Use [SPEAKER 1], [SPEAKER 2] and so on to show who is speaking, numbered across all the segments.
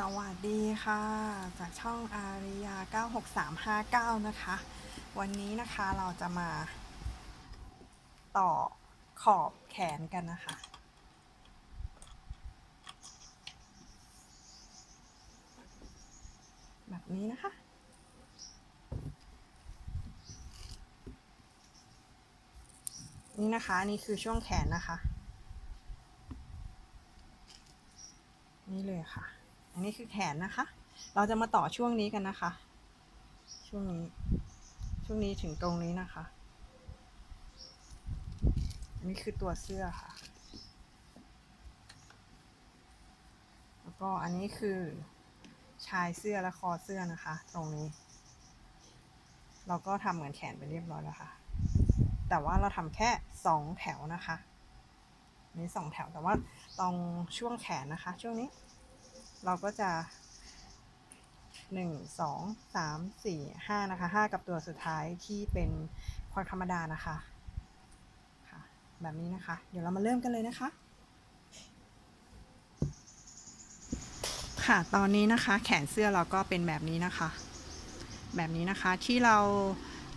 [SPEAKER 1] สวัสดีค่ะ จากช่องอาริยา 96359 นะคะ วันนี้นะคะเราจะมา ต่อขอบแขนกันนะคะ แบบนี้นะคะ นี่นะคะนี่คือช่วงแขนนะคะ นี่เลยค่ะ อันนี้คือแขนนะคะ เราจะมาต่อช่วงนี้กันนะคะ ช่วงนี้ ช่วงนี้ถึงตรงนี้นะคะ อันนี้คือตัวเสื้อค่ะ แล้วก็อันนี้คือชายเสื้อและคอเสื้อนะคะ ตรงนี้ เราก็ทำเหมือนแขนไปเรียบร้อยแล้วค่ะ แต่ว่าเราทำแค่สองแถวนะคะนี่สองแถวแต่ว่าตรงช่วงแขนนะคะ ช่วงนี้ เราก็จะหนึ่งสองสามสี่ห้านะคะห้ากับตัวสุดท้ายที่เป็นความธรรมดานะคะค่ะแบบนี้นะคะ เดี๋ยวเรามาเริ่มกันเลยนะคะ ค่ะตอนนี้นะคะ แขนเสื้อเราก็เป็นแบบนี้นะคะ แบบนี้นะคะที่เรา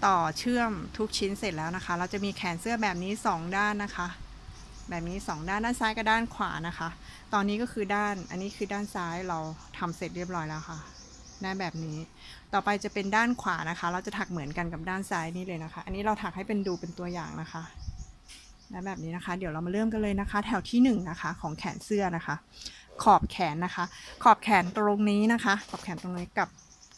[SPEAKER 1] ต่อเชื่อมทุกชิ้นเสร็จแล้วนะคะ เราจะมีแขนเสื้อแบบนี้ 2 ด้านนะคะ แบบนี้ 2 ด้านด้านซ้ายกับด้านขวานะคะ ตอนนี้ก็คือด้านอันนี้คือด้านซ้ายเราทำเสร็จเรียบร้อยแล้วค่ะได้แบบนี้ ต่อไปจะเป็นด้านขวานะคะ เราจะถักเหมือนกันกับด้านซ้ายนี่เลยนะคะ อันนี้เราถักให้เป็นดูเป็นตัวอย่างนะคะได้แบบนี้นะคะ เดี๋ยวเรามาเริ่มกันเลยนะคะ แถวที่1นงนะคะของแขนเสื้อนะคะ ขอบแขนนะคะ ขอบแขนตรงนี้นะคะ ขอบแขนตรงนี้กับ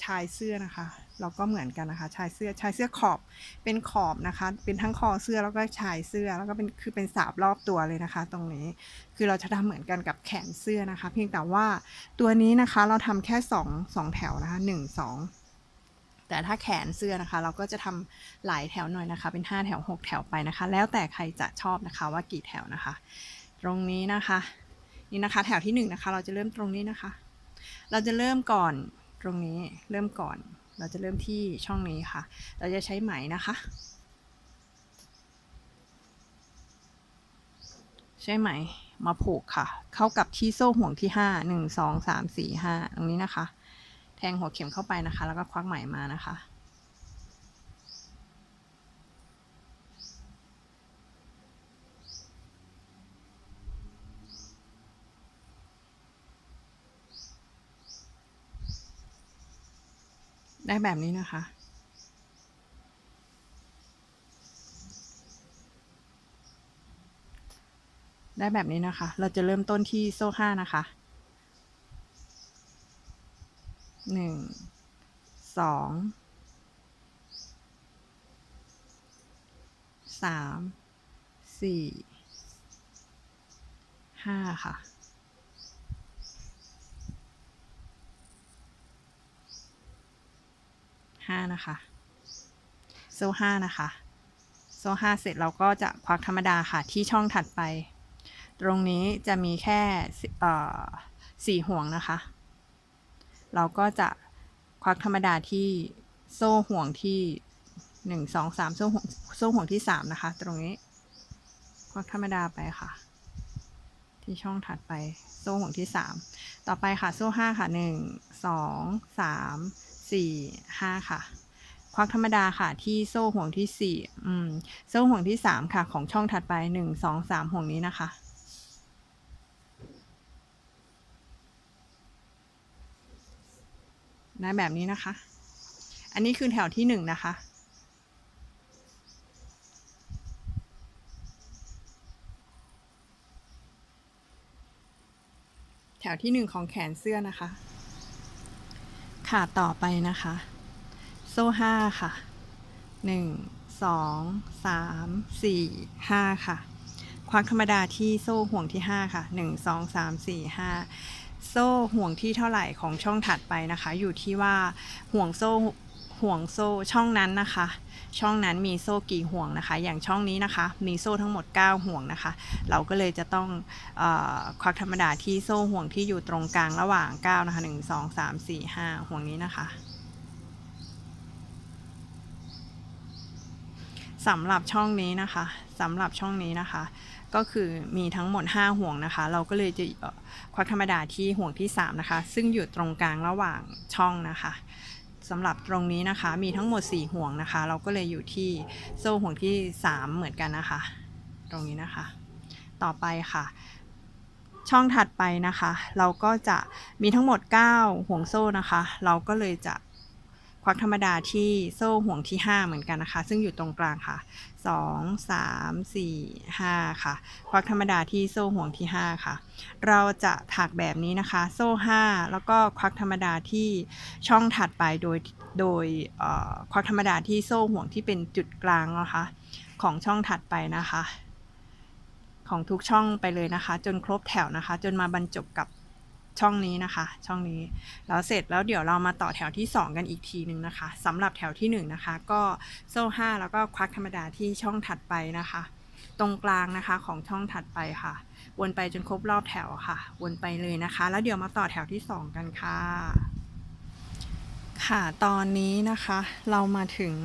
[SPEAKER 1] ชายเสื้อนะคะ เราก็เหมือนกันนะคะ ชายเสื้อชายเสื้อขอบเป็นขอบนะคะ เป็นทั้งคอเสื้อแล้วก็ชายเสื้อแล้วก็เป็นคือเป็นสาบรอบตัวเลยนะคะ ตรงนี้คือเราจะทำเหมือนกันกับแขนเสื้อนะคะ เพียงแต่ว่าตัวนี้นะคะเราทำแค่สองสองแถวนะคะหนึ่งสองแต่ถ้าแขนเสื้อนะคะ เราก็จะทำหลายแถวหน่อยนะคะ เป็น 5 แถว 6 แถวไปนะคะ แล้วแต่ใครจะชอบนะคะว่ากี่แถวนะคะ ตรงนี้นะคะ นี่นะคะ แถวที่1นงนะคะ เราจะเริ่มตรงนี้นะคะ เราจะเริ่มก่อนตรงนี้เริ่มก่อน เราจะเริ่มที่ช่องนี้ค่ะ เราจะใช้ไหมนะคะ ใช่ไหมมาผูกค่ะ เข้ากับที่โซ่ห่วงที่ห้าหนึ่งสองสามสี่ห้าตรงนี้นะคะ แทงหัวเข็มเข้าไปนะคะ แล้วก็ควักไหมมานะคะ ได้แบบนี้นะคะ ได้แบบนี้นะคะ เราจะเริ่มต้นที่โซ่ห้านะคะหนึ่งสองสามสี่ห้าค่ะ ห้านะคะ โซ่ห้านะคะ โซ่ห้าเสร็จเราก็จะควักธรรมดาค่ะที่ช่องถัดไป ตรงนี้จะมีแค่สี่เอ่อสี่ห่วงนะคะ เราก็จะควักธรรมดาที่โซ่ห่วงที่หนึ่งสองสามโซ่ห่วงโซ่ห่วงที่สามนะคะ ตรงนี้ ควักธรรมดาไปค่ะ ที่ช่องถัดไปโซ่ห่วงที่สามต่อไปค่ะ โซ่ห้าค่ะหนึ่งสองสาม สี่ห้าค่ะ ควักธรรมดาค่ะ ที่โซ่ห่วงที่สี่อืม โซ่ห่วงที่สามค่ะ ของช่องถัดไปหนึ่งสองสามห่วงนี้นะคะได้แบบนี้นะคะ อันนี้คือแถวที่หนึ่งนะคะ แถวที่หนึ่งของแขนเสื้อนะคะ ค่ะต่อไปนะคะ โซ่ห้าค่ะหนึ่งสองสามสี่ห้าค่ะ ควักธรรมดาที่โซ่ห่วงที่ห้าค่ะหนึ่งสองสามสี่ห้าโซ่ห่วงที่เท่าไหร่ของช่องถัดไปนะคะ อยู่ที่ว่าห่วงโซ่ ห่วงโซ่ช่องนั้นนะคะ ช่องนั้นมีโซ่กี่ห่วงนะคะ อย่างช่องนี้นะคะ มีโซ่ทั้งหมด 9 ห่วงนะคะ เราก็เลยจะต้องอควักธรรมดาที่โซ่ห่วงที่อยู่ตรงกลางระหว่าง9นะคะ1 2 3 4 5 ห่วงนี้นะคะสำหรับช่องนี้นะคะสำหรับช่องนี้นะคะ ก็คือมีทั้งหมด 5 ห่วงนะคะ เราก็เลยจะควักธรรมดาที่ห่วงที่ 3 นะคะ ซึ่งอยู่ตรงกลางระหว่างช่องนะคะ สำหรับตรงนี้นะคะ มีทั้งหมด 4 ห่วงนะคะ เราก็เลยอยู่ที่โซ่ห่วงที่ 3 เหมือนกันนะคะ ตรงนี้นะคะ ต่อไปค่ะ ช่องถัดไปนะคะ เราก็จะมีทั้งหมด 9 ห่วงโซ่นะคะ เราก็เลยจะ วักธรรมดาที่โซ่ห่วงที่ 5 เหมือนกันนะคะ ซึ่งอยู่ตรงกลางค่ะ 2 3 4 5 ค่ะ ควักธรรมดาที่โซ่ห่วงที่ 5 ค่ะ เราจะถักแบบนี้นะคะ โซ่ 5 แล้วก็ควักธรรมดาที่ช่องถัดไปโดยโดยควักธรรมดาที่โซ่ห่วงที่เป็นจุดกลางนะคะ ของช่องถัดไปนะคะ ของทุกช่องไปเลยนะคะ จนครบแถวนะคะ จนมาบรรจบกับ ช่องนี้นะคะ ช่องนี้แล้วเสร็จแล้วเดี๋ยวเรามาต่อแถวที่ 2 กันอีกทีหนึ่งนะคะสำหรับแถวที่ 1 นะคะ ก็โซ่5แล้วก็ควักธรรมดาที่ช่องถัดไปนะคะ ตรงกลางนะคะของช่องถัดไปค่ะ วนไปจนครบรอบแถวค่ะ วนไปเลยนะคะ แล้วเดี๋ยวมาต่อแถวที่ 2 กันค่ะ ค่ะตอนนี้นะคะ เรามาถึง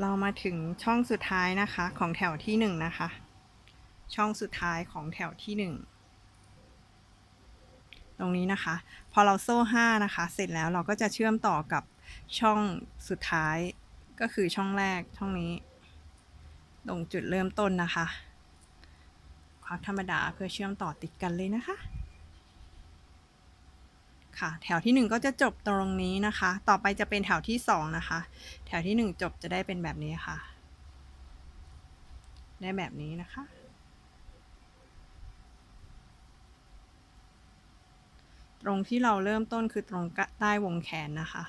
[SPEAKER 1] เรามาถึงช่องสุดท้ายนะคะของแถวที่ 1 นะคะ ช่องสุดท้ายของแถวที่ 1 ตรงนี้นะคะ พอเราโซ่5นะคะ เสร็จแล้วเราก็จะเชื่อมต่อกับช่องสุดท้ายก็คือช่องแรกช่องนี้ ตรงจุดเริ่มต้นนะคะควักธรรมดาเพื่อเชื่อมต่อติดกันเลยนะคะ ค่ะ แถวที่ 1 ก็จะจบตรงนี้นะคะ ต่อไปจะเป็นแถวที่ 2 นะคะ แถวที่ 1 จบจะได้เป็นแบบนี้ค่ะ ได้แบบนี้นะคะ ตรงที่เราเริ่มต้นคือตรงใต้วงแขนนะคะ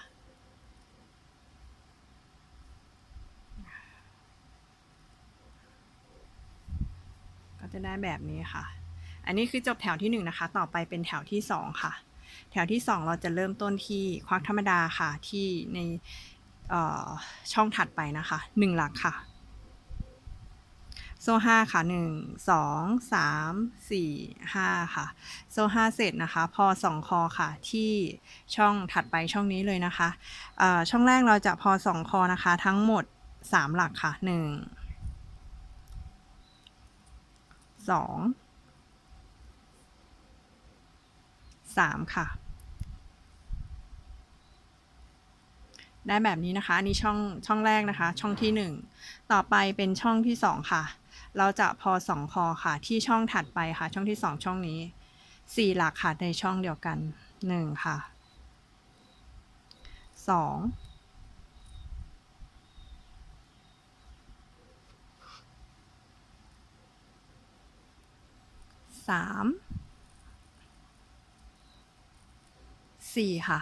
[SPEAKER 1] ก็จะได้แบบนี้ค่ะ อันนี้คือจบแถวที่ 1 นะคะ ต่อไปเป็นแถวที่ 2 ค่ะ แถวที่ 2 เราจะเริ่มต้นที่ควักธรรมดาค่ะที่ในช่องถัดไปนะคะ 1 หลักค่ะ ห้าค่ะหนึ่งสองสามสี่ห้าค่ะ โซ่ห้าเสร็จนะคะ พอสองคอค่ะที่ช่องถัดไปช่องนี้เลยนะคะช่องแรกเราจะพอสองคอนะคะ ทั้งหมดสามหลักค่ะหนึ่งสองสามค่ะ ได้แบบนี้นะคะ อันนี้ช่องช่องแรกนะคะ ช่องที่1ต่อไปเป็นช่องที่2ค่ะ เราจะพอ2คอค่ะ ที่ช่องถัดไปค่ะ ช่องที่2ช่องนี้4หลักค่ะในช่องเดียวกัน1ค่ะ2 3 4ค่ะ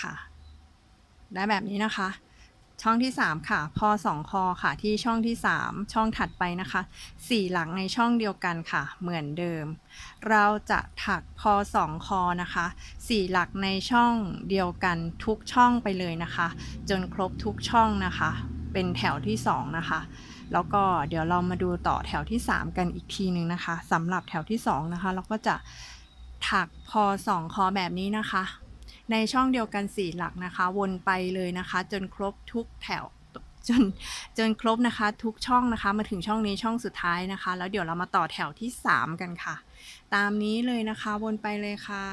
[SPEAKER 1] ค่ะ ได้แบบนี้นะคะ ช่องที่ 3 ค่ะ พอ2คอค่ะที่ช่องที่ 3 ช่องถัดไปนะคะ 4 หลังในช่องเดียวกันค่ะ เหมือนเดิม เราจะถักพอ2คอนะคะ 4 หลักในช่องเดียวกันทุกช่องไปเลยนะคะ จนครบทุกช่องนะคะ เป็นแถวที่ 2 นะคะแล้วก็เดี๋ยวเรามาดูต่อแถวที่ 3 กันอีกทีหนึ่งนะคะสำหรับแถวที่ 2 นะคะ เราก็จะถักพอ2คอแบบนี้นะคะ ในช่องเดียวกัน 4 หลักนะคะ วนไปเลยนะคะ จนครบทุกแถวจนจนครบนะคะทุกช่องนะคะมาถึงช่องนี้ช่องสุดท้ายนะคะ แล้วเดี๋ยวเรามาต่อแถวที่ 3 กันค่ะ ตามนี้เลยนะคะวนไปเลยค่ะ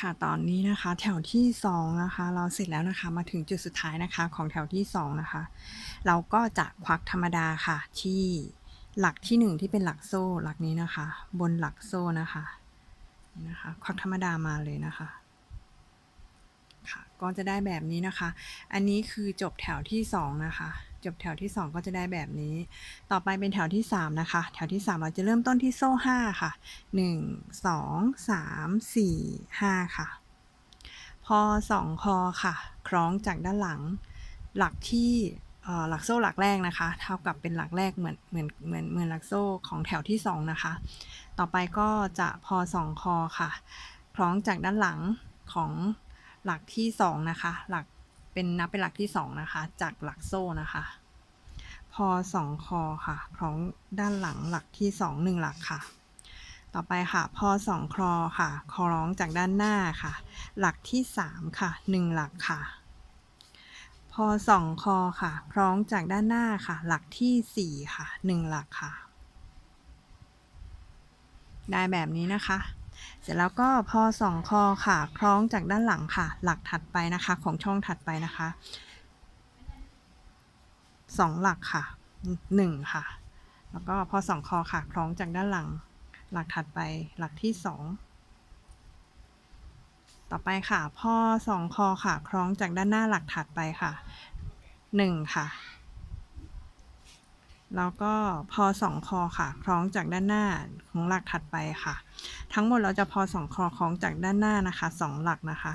[SPEAKER 1] ค่ะตอนนี้นะคะแถวที่ 2 นะคะ เราเสร็จแล้วนะคะมาถึงจุดสุดท้ายนะคะของแถวที่ 2 นะคะ เราก็จะควักธรรมดาค่ะที่ หลักที่ 1 ที่เป็นหลักโซ่หลักนี้นะคะ บนหลักโซ่นะคะนี่นะคะควักธรรมดามาเลยนะคะค่ะก็จะได้แบบนี้นะคะ อันนี้คือจบแถวที่ 2 นะคะ จบแถวที่ 2 ก็จะได้แบบนี้ ต่อไปเป็นแถวที่ 3 นะคะ แถวที่ 3 เราจะเริ่มต้นที่โซ่ 5 ค่ะ 1 2 3 4 5 ค่ะ พอ 2 คอค่ะ คล้องจากด้านหลัง หลักที่ หลักโซ่หลักแรกนะคะ เท่ากับเป็นหลักแรกเหมือนเหมือนเหมือนเหมือนหลักโซ่ของแถวที่ 2 นะคะ ต่อไปก็จะพอ2คอค่ะ คล้องจากด้านหลังของหลักที่ 2 นะคะ หลักเป็นนับเป็นหลักที่ 2 นะคะ จากหลักโซ่นะคะพอ2คอค่ะ คล้องด้านหลังหลักที่ 2 1 หลักค่ะ ต่อไปค่ะ พอสองคลอค่ะ คล้องจากด้านหน้าค่ะ หลักที่สามค่ะหนึ่งหลักค่ะ พอสองคอค่ะ คล้องจากด้านหน้าค่ะ หลักที่สี่ค่ะหนึ่งหลักค่ะ ได้แบบนี้นะคะ เสร็จแล้วก็พอสองคอค่ะ คล้องจากด้านหลังค่ะ หลักถัดไปนะคะ ของช่องถัดไปนะคะสองหลักค่ะหนึ่งค่ะ แล้วก็พอสองคอค่ะ คล้องจากด้านหลัง หลักถัดไปหลักที่สอง ต่อไปค่ะพอสองคอค่ะ คล้องจากด้านหน้าหลักถัดไปค่ะหนึ่งค่ะ แล้วก็พอสองคอค่ะ คล้องจากด้านหน้าของหลักถัดไปค่ะ ทั้งหมดเราจะพอสองคอคล้องจากด้านหน้านะคะสองหลักนะคะ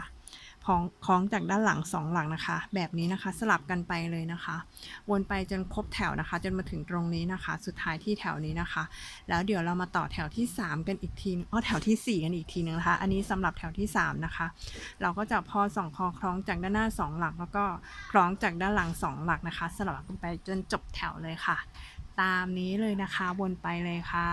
[SPEAKER 1] คล้องคล้องจากด้านหลังสองหลักนะคะ แบบนี้นะคะสลับกันไปเลยนะคะ วนไปจนครบแถวนะคะ จนมาถึงตรงนี้นะคะ สุดท้ายที่แถวนี้นะคะ แล้วเดี๋ยวเรามาต่อแถวที่ 3 กันอีกทีนึงอ้อแถวที่ 4 กันอีกทีนึงนะคะ อันนี้สำหรับแถวที่ 3 นะคะ เราก็จะพอสองคอคล้องจากด้านหน้า 2 หลัก แล้วก็คล้องจากด้านหลัง 2 หลักนะคะ สลับกันไปจนจบแถวเลยค่ะ ตามนี้เลยนะคะวนไปเลยค่ะ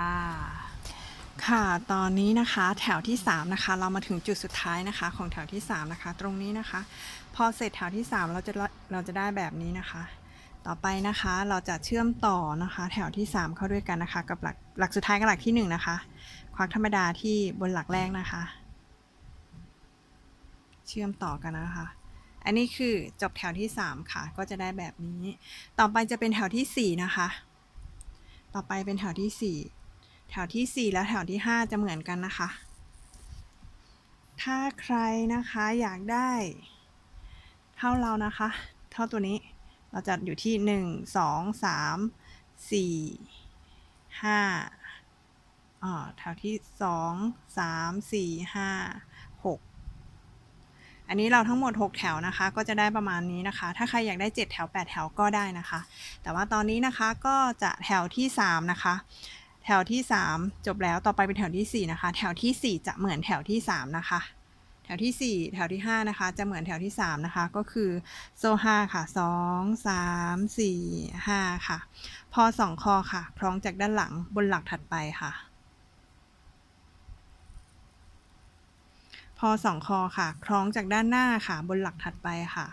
[SPEAKER 1] ค่ะ ตอนนี้นะคะแถวที่ 3 นะคะ เรามาถึงจุดสุดท้ายนะคะ ของแถวที่ 3 นะคะ ตรงนี้นะคะ พอเสร็จแถวที่ 3 เราจะเราจะได้แบบนี้นะคะ ต่อไปนะคะเราจะเชื่อมต่อนะคะ แถวที่ 3 เข้าด้วยกันนะคะ กับหลักหลักสุดท้ายกับหลักที่ 1 นะคะ ควักธรรมดาที่บนหลักแรกนะคะ เชื่อมต่อกันนะคะอันนี้คือจบแถวที่ 3 ค่ะ ก็จะได้แบบนี้ ต่อไปจะเป็นแถวทีสี่4 นะคะ ต่อไปเป็นแถวที่ 4 แถวที่ 4 และแถวที่ 5 จะเหมือนกันนะคะ ถ้าใครนะคะอยากได้เท่าเรานะคะ เท่าตัวนี้เราจะอยู่ที่ 1 2 3 4 5อ่าแถวที่ 2 3 4 5 6อันนี้เราทั้งหมด 6 แถวนะคะ ก็จะได้ประมาณนี้นะคะ ถ้าใครอยากได้ 7 แถว 8 แถวก็ได้นะคะ แต่ว่าตอนนี้นะคะก็จะแถวที่ 3 นะคะ ถวที่ 3 จบแล้วต่อไปเป็นแถวที่ 4 นะคะ แถวทีสี่ 4 จะเหมือนแถวที่ 3 นะคะ แถวที่ 4 แถวที่ 5 นะคะ จะเหมือนแถวที่ 3 นะคะ ก็คือโซ่5ค่ะ 2 3 4 5 ค่ะ พอ 2 คอค่ะ คล้องจากด้านหลังบนหลักถัดไปค่ะ พอ 2 คอค่ะ คล้องจากด้านหน้าค่ะ บนหลักถัดไปค่ะ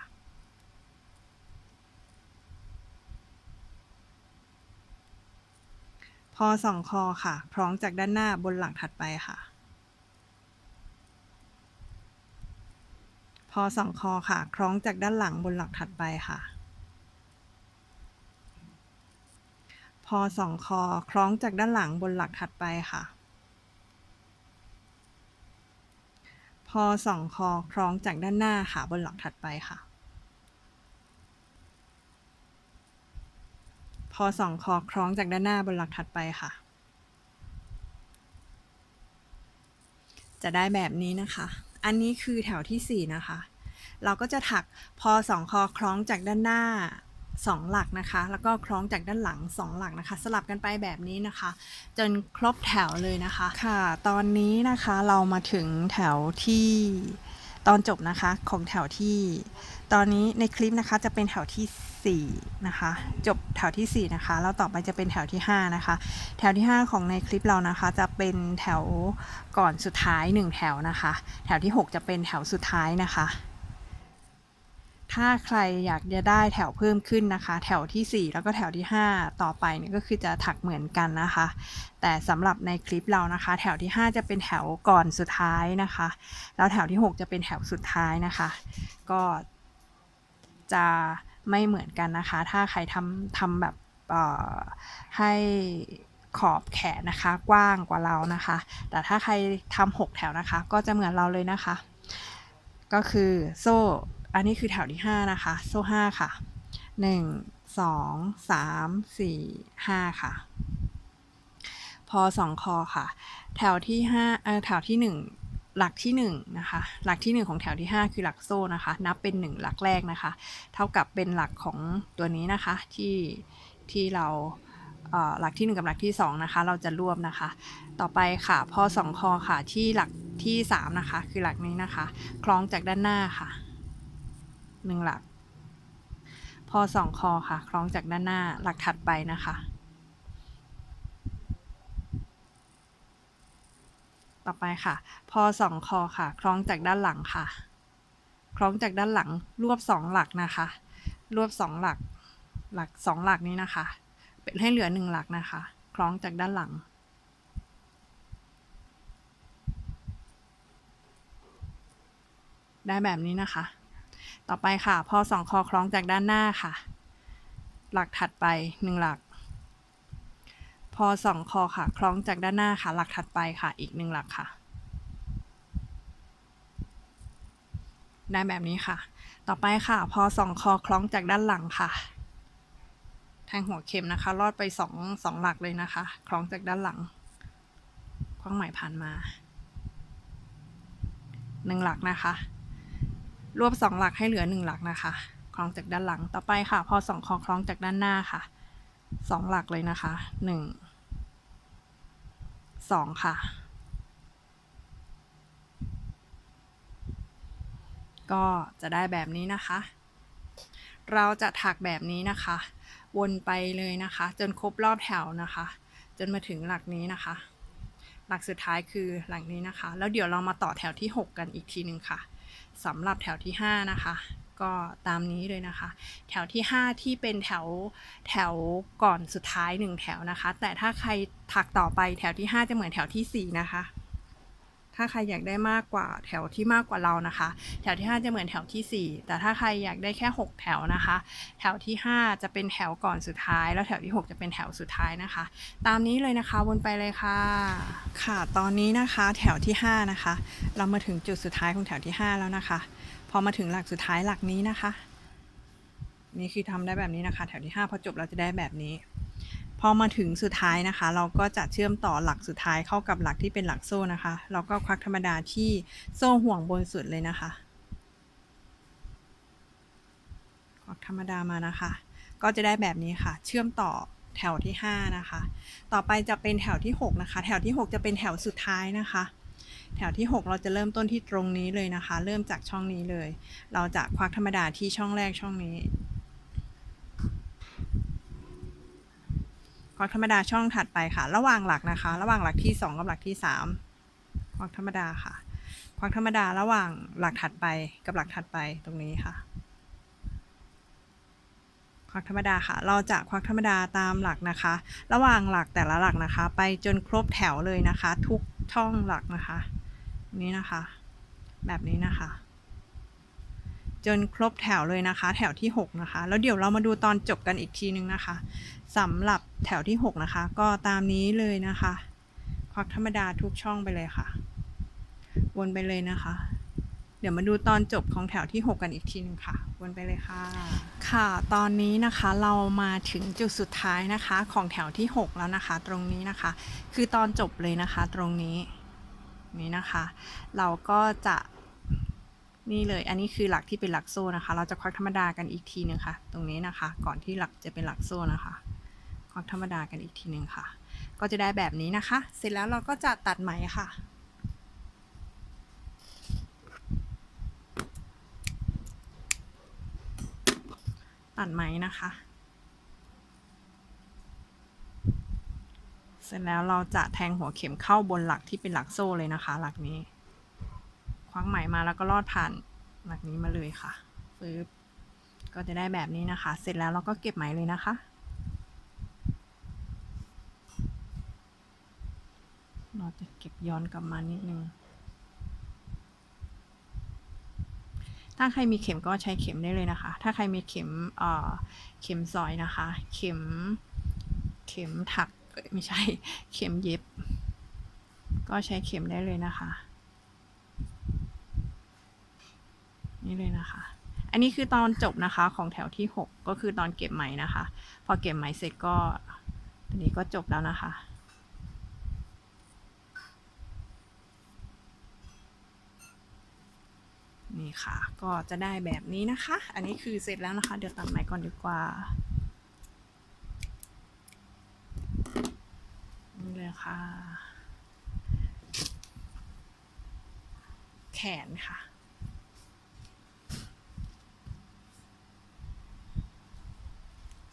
[SPEAKER 1] พอ2คอค่ะคล้องจากด้านหน้าบนหลักถัดไปค่ะ พอ2คอค่ะ คล้องจากด้านหลังบนหลักถัดไปค่ะ พอ2คอ คล้องจากด้านหลังบนหลักถัดไปค่ะ พอ2คอ คล้องจากด้านหน้าค่ะบนหลักถัดไปค่ะ พอ2คอคล้องจากด้านหน้าบนหลักถัดไปค่ะ จะได้แบบนี้นะคะ อันนี้คือแถวที่ 4 นะคะ เราก็จะถักพอ2คอคล้องจากด้านหน้า 2 หลักนะคะ แล้วก็คล้องจากด้านหลัง 2 หลักนะคะ สลับกันไปแบบนี้นะคะ จนครบแถวเลยนะคะ ค่ะ ตอนนี้นะคะเรามาถึงแถวที่ ตอนจบนะคะของแถวที่ ตอนนี้ในคลิปนะคะจะเป็นแถวที่ 4 นะคะ จบแถวที่ 4 นะคะ แล้วต่อไปจะเป็นแถวที่ 5 นะคะ แถวที่ 5 ของในคลิปเรานะคะ จะเป็นแถวก่อนสุดท้าย 1 แถวนะคะ แถวที่ 6 จะเป็นแถวสุดท้ายนะคะ ถ้าใครอยากจะได้แถวเพิ่มขึ้นนะคะ แถวที่ 4 แล้วก็แถวที่ 5 ต่อไปเนี่ยก็คือจะถักเหมือนกันนะคะ แต่สำหรับในคลิปเรานะคะ แถวที่ 5 จะเป็นแถวก่อนสุดท้ายนะคะ แล้วแถวที่ 6 จะเป็นแถวสุดท้ายนะคะ ก็จะไม่เหมือนกันนะคะ ถ้าใครทำทำแบบให้ขอบแขนนะคะกว้างกว่าเรานะคะ แต่ถ้าใครทำ6แถวนะคะ ก็จะเหมือนเราเลยนะคะ ก็คือโซ่ อันนี้คือแถวที่ 5 นะคะ โซ่5ค่ะ 1 2 3 4 5 ค่ะ พอ 2 คอค่ะ แถวที่5เอ่อแถวที่ 1 หลักที่ 1 นะคะ หลักที่ 1 ของแถวที่ 5 คือหลักโซ่นะคะ นับเป็น 1 หลักแรกนะคะ เท่ากับเป็นหลักของตัวนี้นะคะ ที่ที่เราเอ่อหลักที่ 1 กับหลักที่ 2 นะคะ เราจะรวบนะคะ ต่อไปค่ะพอ2คอค่ะที่หลักที่ 3 นะคะ คือหลักนี้นะคะ คล้องจากด้านหน้าค่ะ 1หลัก พอ2คอค่ะคล้องจากด้านหน้าหลักถัดไปนะคะ ต่อไปค่ะ พอสองคอค่ะ คล้องจากด้านหลังค่ะ คล้องจากด้านหลังรวบสองหลักนะคะ รวบสองหลักหลักสองหลักนี้นะคะ เป็นให้เหลือหนึ่งหลักนะคะ คล้องจากด้านหลังได้แบบนี้นะคะ ต่อไปค่ะ พอสองคอคล้องจากด้านหน้าค่ะ หลักถัดไปหนึ่งหลัก พอสองคอค่ะ คล้องจากด้านหน้าค่ะ หลักถัดไปค่ะ อีกหนึ่งหลักค่ะ ได้แบบนี้ค่ะ ต่อไปค่ะ พอสองคอคล้องจากด้านหลังค่ะ แทงหัวเข็มนะคะ ลอดไปสองสองหลักเลยนะคะ คล้องจากด้านหลังคว้างไหมผ่านมาหนึ่งหลักนะคะ รวบสองหลักให้เหลือหนึ่งหลักนะคะคล้องจากด้านหลังต่อไปค่ะ พอสองคอคล้องจากด้านหน้าค่ะสองหลักเลยนะคะหนึ่งสองค่ะ ก็จะได้แบบนี้นะคะ เราจะถักแบบนี้นะคะ วนไปเลยนะคะ จนครบรอบแถวนะคะ จนมาถึงหลักนี้นะคะหลักสุดท้ายคือหลักนี้นะคะ แล้วเดี๋ยวเรามาต่อแถวที่ 6 กันอีกทีหนึ่งค่ะ สำหรับแถวที่ 5 นะคะ ก็ตามนี้เลยนะคะ แถวที่ 5 ที่เป็นแถวแถวก่อนสุดท้าย 1 แถวนะคะ แต่ถ้าใครถักต่อไปแถวที่ 5 จะเหมือนแถวทีสี่4 นะคะ ถ้าใครอยากได้มากกว่าแถวที่มากกว่าเรานะคะ แถวที่ 5 จะเหมือนแถวทีสี่ 4 แต่ถ้าใครอยากได้แค่ 6 แถวนะคะ แถวที่ 5 จะเป็นแถวก่อนสุดท้าย แล้วแถวที่ 6 จะเป็นแถวสุดท้ายนะคะ ตามนี้เลยนะคะวนไปเลยค่ะ ค่ะตอนนี้นะคะแถวที่ 5 นะคะ เรามาถึงจุดสุดท้ายของแถวที่ 5 แล้วนะคะ พอมาถึงหลักสุดท้ายหลักนี้นะคะ นี่คือทำได้แบบนี้นะคะ แถวที่ 5 พอจบเราจะได้แบบนี้ พอมาถึงสุดท้ายนะคะ เราก็จะเชื่อมต่อหลักสุดท้ายเข้ากับหลักที่เป็นหลักโซ่นะคะเราก็ควักธรรมดาที่โซ่ห่วงบนสุดเลยนะคะ ควักธรรมดามานะคะ ก็จะได้แบบนี้ค่ะ เชื่อมต่อแถวที่ 5 นะคะ ต่อไปจะเป็นแถวที่ 6 นะคะ แถวที่ 6 จะเป็นแถวสุดท้ายนะคะ แถวที่ 6 เราจะเริ่มต้นที่ตรงนี้เลยนะคะ เริ่มจากช่องนี้เลย เราจะควักธรรมดาที่ช่องแรกช่องนี้ ควักธรรมดาช่องถัดไปค่ะ ระหว่างหลักนะคะ ระหว่างหลักที่ 2 กับหลักที่ 3 ควักธรรมดาค่ะ ควักธรรมดาระหว่างหลักถัดไปกับหลักถัดไปตรงนี้ค่ะ ควักธรรมดาค่ะ เราจะควักธรรมดาตามหลักนะคะ ระหว่างหลักแต่ละหลักนะคะ ไปจนครบแถวเลยนะคะ ทุกช่องหลักนะคะ นี้นะคะ แบบนี้นะคะจนครบแถวเลยนะคะ แถวที่ 6 นะคะ แล้วเดี๋ยวเรามาดูตอนจบกันอีกทีนึงนะคะ สำหรับแถวที่ 6 นะคะ ก็ตามนี้เลยนะคะ ควักธรรมดาทุกช่องไปเลยค่ะ วนไปเลยนะคะ เดี๋ยวมาดูตอนจบของแถวที่ 6 กันอีกทีนึงค่ะ วนไปเลยค่ะ ค่ะ ตอนนี้นะคะเรามาถึงจุดสุดท้ายนะคะ ของแถวที่ 6 แล้วนะคะ ตรงนี้นะคะ คือตอนจบเลยนะคะ ตรงนี้นี้นะคะ เราก็จะนี่เลย อันนี้คือหลักที่เป็นหลักโซ่นะคะ เราจะควักธรรมดากันอีกทีนึงค่ะ ตรงนี้นะคะ ก่อนที่หลักจะเป็นหลักโซ่นะคะ วักธรรมดากันอีกทีหนึ่งค่ะ ก็จะได้แบบนี้นะคะ เสร็จแล้วเราก็จะตัดไหมค่ะตัดไหมนะคะ เสร็จแล้วเราจะแทงหัวเข็มเข้าบนหลักที่เป็นหลักโซ่เลยนะคะ หลักนี้ คว้างไหมมาแล้วก็ลอดผ่านหลักนี้มาเลยค่ะปึ๊บก็จะได้แบบนี้นะคะ เสร็จแล้วเราก็เก็บไหมเลยนะคะ เราจะเก็บย้อนกลับมานิดนึง ถ้าใครมีเข็มก็ใช้เข็มได้เลยนะคะ ถ้าใครมีเข็มเอ่อเข็มซอยนะคะ เข็ม เข็มถักไม่ใช่ เข็มเย็บ ก็ใช้เข็มได้เลยนะคะ นี่เลยนะคะ อันนี้คือตอนจบนะคะของแถวที่ 6 ก็คือตอนเก็บไหมนะคะ พอเก็บไหมเสร็จก็ตอนนี้ก็จบแล้วนะคะ นี่ค่ะ ก็จะได้แบบนี้นะคะ อันนี้คือเสร็จแล้วนะคะ เดี๋ยวตัดไหมก่อนดีกว่านี่เลยค่ะ แขนค่ะ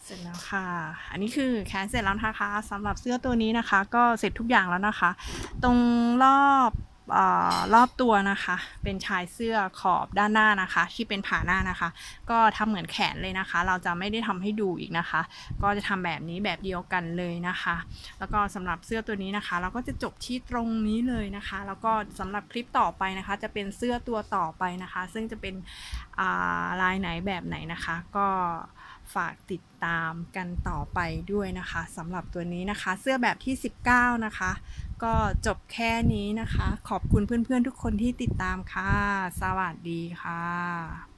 [SPEAKER 1] เสร็จแล้วค่ะ อันนี้คือแขนเสร็จแล้วนะคะสำหรับเสื้อตัวนี้นะคะ ก็เสร็จทุกอย่างแล้วนะคะ ตรงรอบ อรอบตัวนะคะ เป็นชายเสื้อขอบด้านหน้านะคะ ที่เป็นผ่าหน้านะคะ ก็ทำเหมือนแขนเลยนะคะ เราจะไม่ได้ทำให้ดูอีกนะคะ ก็จะทำแบบนี้แบบเดียวกันเลยนะคะ แล้วก็สำหรับเสื้อตัวนี้นะคะ เราก็จะจบที่ตรงนี้เลยนะคะ แล้วก็สำหรับคลิปต่อไปนะคะ จะเป็นเสื้อตัวต่อไปนะคะ ซึ่งจะเป็นาลายไหนแบบไหนนะคะ ก็ฝากติดตามกันต่อไปด้วยนะคะสำหรับตัวนี้นะคะ เสื้อแบบที่ 19 นะคะ ก็จบแค่นี้นะคะ ขอบคุณเพื่อนๆทุกคนที่ติดตามค่ะ สวัสดีค่ะ